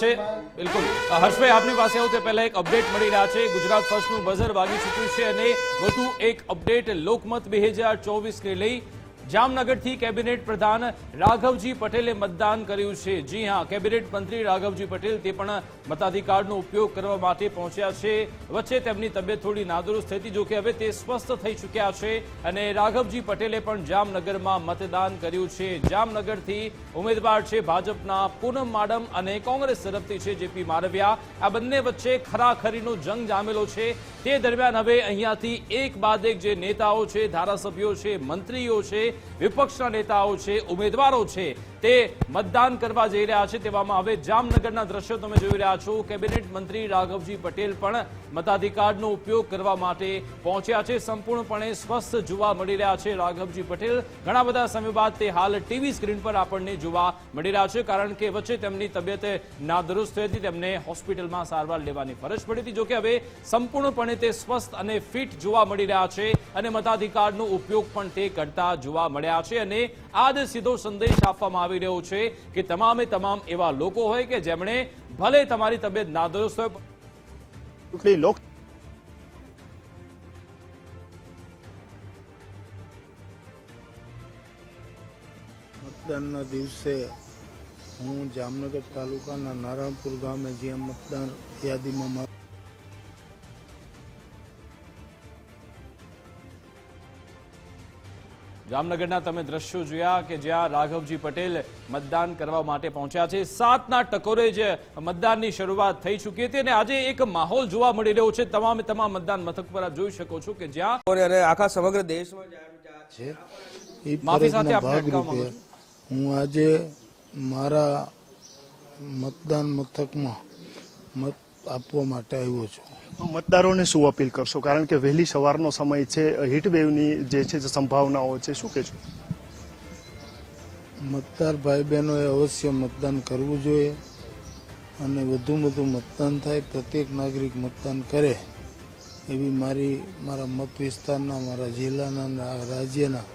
છે. બિલકુલ. હર્ષભાઈ, આપની પાસે આવું તે પહેલા એક અપડેટ મળી રહ્યા છે. ગુજરાત ફર્સ્ટનું બઝર વાગી ચૂક્યું છે અને વધુ એક અપડેટ લોકમત બે હજાર ચોવીસને લઈ જામનગરથી કેબિનેટ પ્રધાન રાઘવજી પટેલે મતદાન કર્યું છે. જી હા, કેબિનેટ મંત્રી રાઘવજી પટેલ તે પણ મતાધિકારનો ઉપયોગ કરવા માટે પહોંચ્યા છે. વચ્ચે તેમની તબિયત થોડી નાદુરસ્ત હતી, જોકે હવે તે સ્વસ્થ થઈ ચૂક્યા છે અને રાઘવજી પટેલે પણ જામનગરમાં મતદાન કર્યું છે. જામનગરથી ઉમેદવાર છે ભાજપના પૂનમ માડમ અને કોંગ્રેસ તરફથી છે જેપી મારવિયા. આ બંને વચ્ચે ખરાખરીનો જંગ જામેલો છે. તે દરમિયાન હવે અહીંયાથી એક બાદ એક જે નેતાઓ છે, ધારાસભ્યો છે, મંત્રીઓ છે વિપક્ષના નેતાઓ છે ઉમેદવારો છે. તે મતદાન કરવા જઈ રહ્યા છે તેવામાં હવે જામનગરના દ્રશ્યો તમે જોઈ રહ્યા છો. કેબિનેટ મંત્રી રાઘવજી પટેલ પણ મતાધિકારનો ઉપયોગ કરવા માટે પહોંચ્યા છે. સંપૂર્ણપણે સ્વસ્થ જોવા મળી રહ્યા છે રાઘવજી પટેલ. ઘણા બધા સમય બાદ તે હાલ ટીવી સ્ક્રીન પર આપણને જોવા મળી રહ્યા છે, કારણ કે વચ્ચે તેમની તબિયત નાદુરસ્ત થઈ હતી. તેમને હોસ્પિટલમાં સારવાર લેવાની ફરજ પડી હતી. જોકે હવે સંપૂર્ણપણે તે સ્વસ્થ અને ફિટ જોવા મળી રહ્યા છે અને મતાધિકારનો ઉપયોગ પણ તે કરતા જોવા મળ્યા છે અને આ સીધો સંદેશ આપવામાં આવી રહ્યો છે કે તમામે તમામ એવા લોકો હોય કે જેમણે ભલે તમારી તબિયત નાદુરસ્ત હોય લોક મતદાનના દિવસે હું જામનગર તાલુકાના નારાયણપુર ગામે જ્યાં મતદાન યાદીમાં જામનગરના તમે દ્રશ્યો જોયા કે જ્યાં રાઘવજી પટેલ મતદાન કરવા માટે પહોંચ્યા છે. સાતના ટકોરે જ મતદાનની શરૂઆત થઈ ચૂકી હતી અને આજે એક માહોલ જોવા મળી રહ્યો છે. તમામે તમામ મતદાન મથક પર આપ જોઈ શકો છો કે જ્યાં અને આખા સમગ્ર દેશમાં છે. માફી સાથે હું આજે મારા મતદાન મથકમાં મત આપવા માટે આવ્યો છું. મતદારોને શું અપીલ કરશો? કારણ કે વહેલી સવારનો સમય છે હીટવેવની જે છે સંભાવનાઓ છે શું કહેશો? મતદાર ભાઈ બહેનોએ અવશ્ય મતદાન કરવું જોઈએ અને વધુ વધુ મતદાન થાય પ્રત્યેક નાગરિક મતદાન કરે એવી મારી મારા મત વિસ્તારના મારા જિલ્લાના રાજ્યના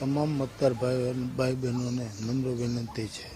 તમામ મતદાર ભાઈ ભાઈ બહેનોને નમ્ર વિનંતી છે.